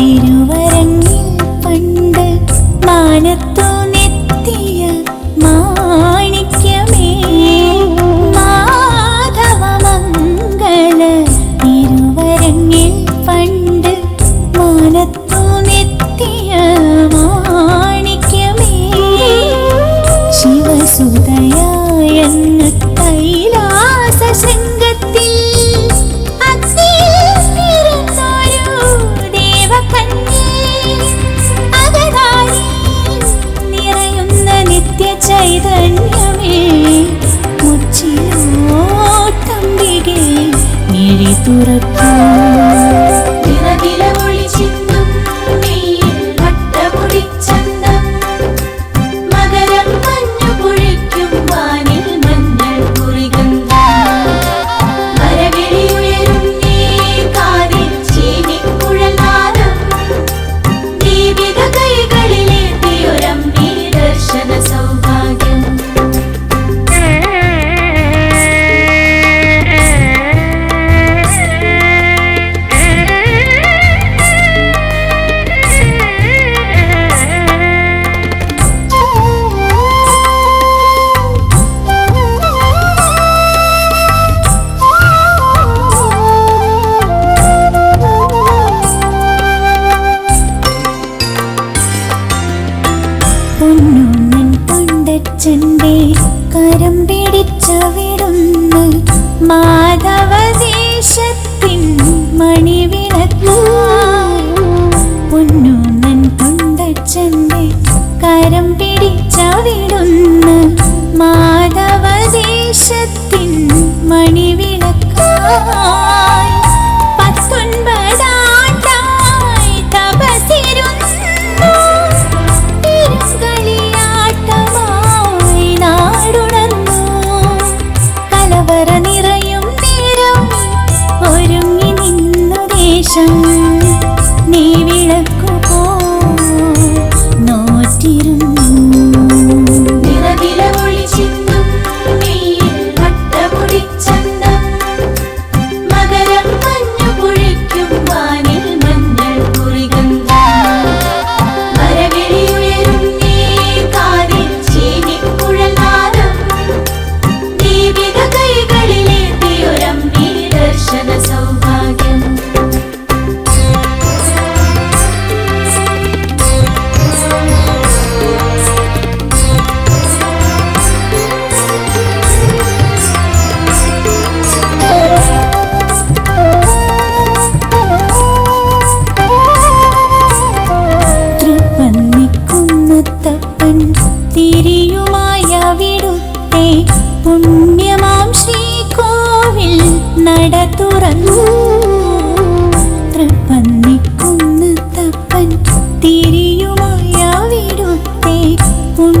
তীর மறக்கும் ചെണ്ടേ കരം പിടിച്ച വിടുന്ന്. മാധവദേശത്തിൻ മണിവിളക്കൂ പൊന്നു നൻ കൊണ്ടച്ചെണ്ടേ കരം പിടിച്ചവിടുന്നു മാധവദേശത്തിൻ മണിവിളക്കാ നട തുറന്നു തൃപ്പന്നിക്കുന്ന് തപ്പൻ തിരിയുമായ വിടുത്തേക്കും